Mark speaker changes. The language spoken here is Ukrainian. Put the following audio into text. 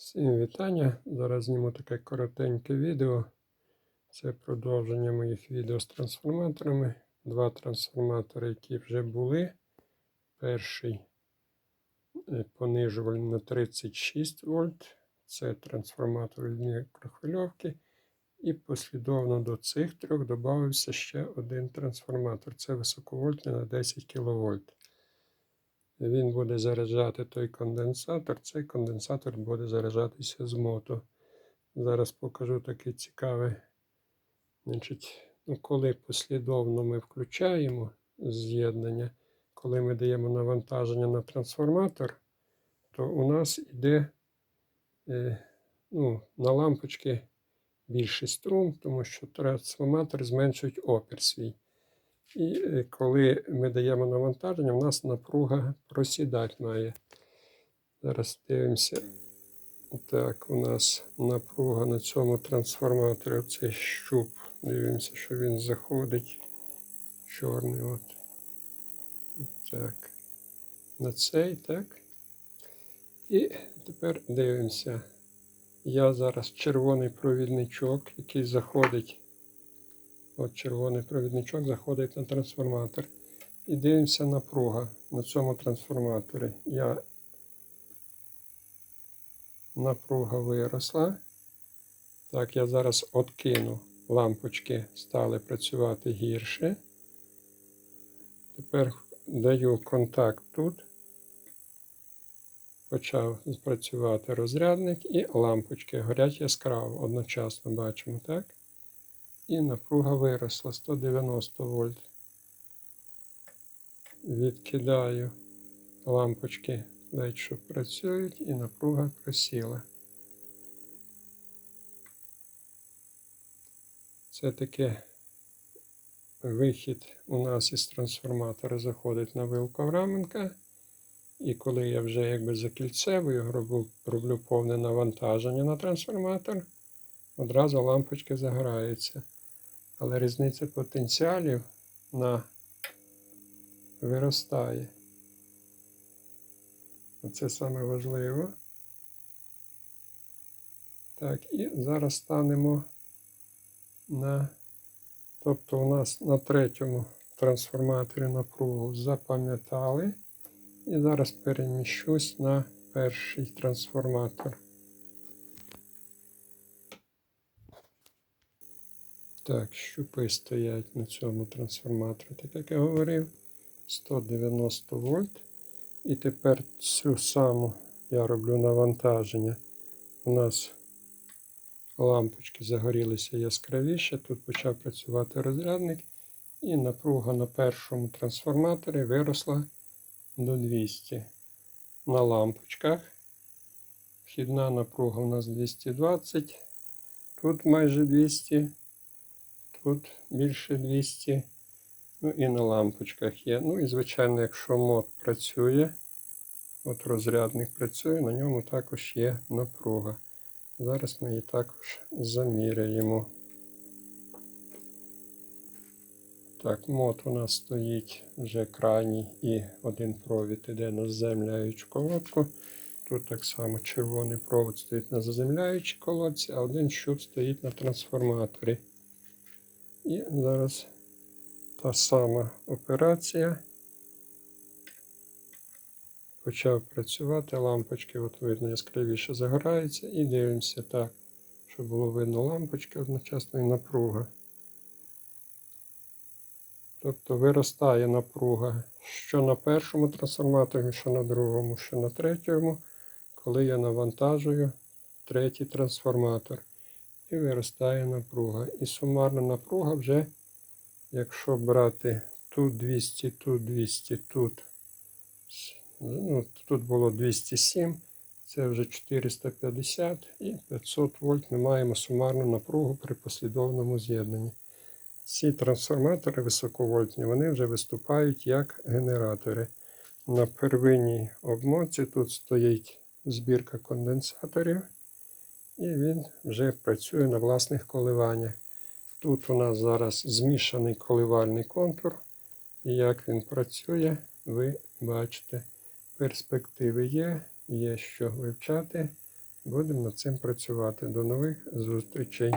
Speaker 1: Всім вітання. Зараз зніму таке коротеньке відео. Це продовження моїх відео з трансформаторами. Два трансформатори, які вже були. Перший е, понижувальний на 36 вольт. Це трансформатор від мікрохвильовки. І послідовно до цих трьох додався ще один трансформатор. Це високовольтний на 10 кВт. Він буде заряджати той конденсатор. Цей конденсатор буде заряджатися з мото. Зараз покажу таке цікаве. Значить, ну, Коли послідовно ми включаємо з'єднання, коли ми даємо навантаження на трансформатор, то у нас йде е, ну, на лампочки більший струм, тому що трансформатор зменшує опір свій. І е, коли ми даємо навантаження, у нас напруга просідати має. Зараз дивимося. Так, у нас напруга на цьому трансформаторі. Оцей щуп. Дивимося, що він заходить. Чорний. от. Так. На цей, так. І тепер дивимося. Я зараз червоний провідничок, який заходить. От червоний провідничок заходить на трансформатор. І дивимося напруга на цьому трансформаторі. Я напруга виросла. Так, я зараз откину. Лампочки стали працювати гірше. Тепер даю контакт тут. Почав працювати розрядник і лампочки горять яскраво. Одночасно бачимо, так? І напруга виросла 190 вольт. Відкидаю лампочки, ледь що працюють, і напруга просіла. Це таке вихід у нас із трансформатора заходить на вилку Авраменка. І коли я вже якби закільцевую, роблю, роблю повне навантаження на трансформатор, одразу лампочки загораються. Але різниця потенціалів на виростає. Це саме важливо. Так, і зараз станемо на, тобто у нас на третьому трансформаторі напругу запам'ятали. І зараз переміщусь на перший трансформатор. Так, щупи стоять на цьому трансформаторі, так як я говорив, 190 вольт. І тепер цю саму я роблю навантаження. У нас лампочки загорілися яскравіше. Тут почав працювати розрядник, і напруга на першому трансформаторі виросла до 200 на лампочках. Вхідна напруга у нас 220, тут майже 200 тут більше 200. Ну і на лампочках є. Ну і, звичайно, якщо мод працює, от розрядник працює, на ньому також є напруга. Зараз ми її також заміряємо. Так, мод у нас стоїть вже крайній і один провід іде на заземляючу колодку. Тут так само червоний провод стоїть на заземляючій колодці, а один щуп стоїть на трансформаторі. І зараз та сама операція. Почав працювати, лампочки, от видно, яскравіше загораються, і дивимося так, щоб було видно лампочки одночасно і напруга. Тобто виростає напруга що на першому трансформаторі, що на другому, що на третьому, коли я навантажую третій трансформатор і виростає напруга. І сумарна напруга вже, якщо брати тут 200, тут 200, тут, ну, тут було 207, це вже 450 і 500 вольт ми маємо сумарну напругу при послідовному з'єднанні. Ці трансформатори високовольтні вони вже виступають як генератори. На первинній обмотці тут стоїть збірка конденсаторів і він вже працює на власних коливаннях. Тут у нас зараз змішаний коливальний контур. І як він працює, ви бачите. Перспективи є, є що вивчати. Будемо над цим працювати. До нових зустрічей!